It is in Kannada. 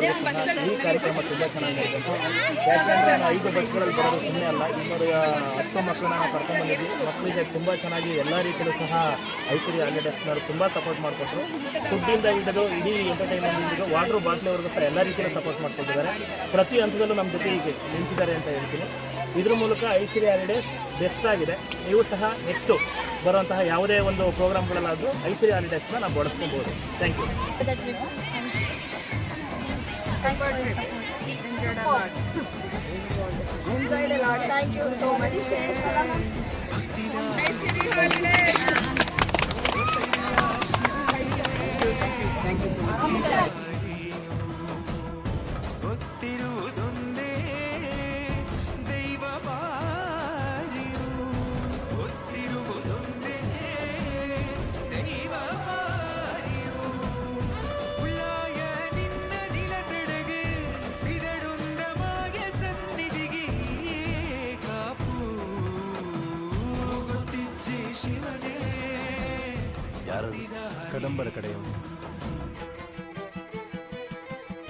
ಈ ಕಾರ್ಯಕ್ರಮ ತುಂಬ ಚೆನ್ನಾಗಿತ್ತು ಯಾಕಂದರೆ ನಾವು ಐದು ಬಸ್ಗಳಲ್ಲಿ ಬರೋದು ಸುಮ್ಮನೆ ಅಲ್ಲ. ಇನ್ನೂರ ಹತ್ತು ಮಕ್ಕಳನ್ನ ನಾವು ಕರ್ಕೊಂಡ್ಬಂದಿದ್ವಿ ಮಕ್ಕಳಿಗೆ ತುಂಬ ಚೆನ್ನಾಗಿ ಎಲ್ಲ ರೀತಿಯಲ್ಲೂ ಸಹ ಐಶ್ವರ್ಯ ಹಾಲಿಡೇಸ್ನವರು ತುಂಬ ಸಪೋರ್ಟ್ ಮಾಡಿಕೊಟ್ರು. ಫುಡ್ಡಿಂದ ಹಿಡಿದು ಇಡೀ ಎಂಟರ್ಟೈನ್ಮೆಂಟ್ ವಾಟರ್ ಬಾಟ್ಲಿವರೆಗೂ ಸಹ ಎಲ್ಲ ರೀತಿಯಲ್ಲೂ ಸಪೋರ್ಟ್ ಮಾಡ್ಕೊಂಡಿದ್ದಾರೆ ಪ್ರತಿ ಹಂತದಲ್ಲೂ ನಮ್ಮ ಜೊತೆ ಈಗ ನಿಂತಿದ್ದಾರೆ ಅಂತ ಹೇಳ್ತೀನಿ. ಇದ್ರ ಮೂಲಕ ಐಶ್ವರ್ಯ ಹಾಲಿಡೇಸ್ ಬೆಸ್ಟ್ ಆಗಿದೆ. ನೀವು ಸಹ ನೆಕ್ಸ್ಟು ಬರುವಂತಹ ಯಾವುದೇ ಒಂದು ಪ್ರೋಗ್ರಾಮ್ಗಳಲ್ಲಾದರೂ ಐಶ್ವರ್ಯ ಹಾಲಿಡೇಸ್ನ ನಾವು ಬಳಸ್ಕೊಬೋದು thank you. Enjoyed a lot. Enjoyed a lot. Thank you so much. Nice ಯಾರು ಕದಂಬರ ಕಡೆಯವರು.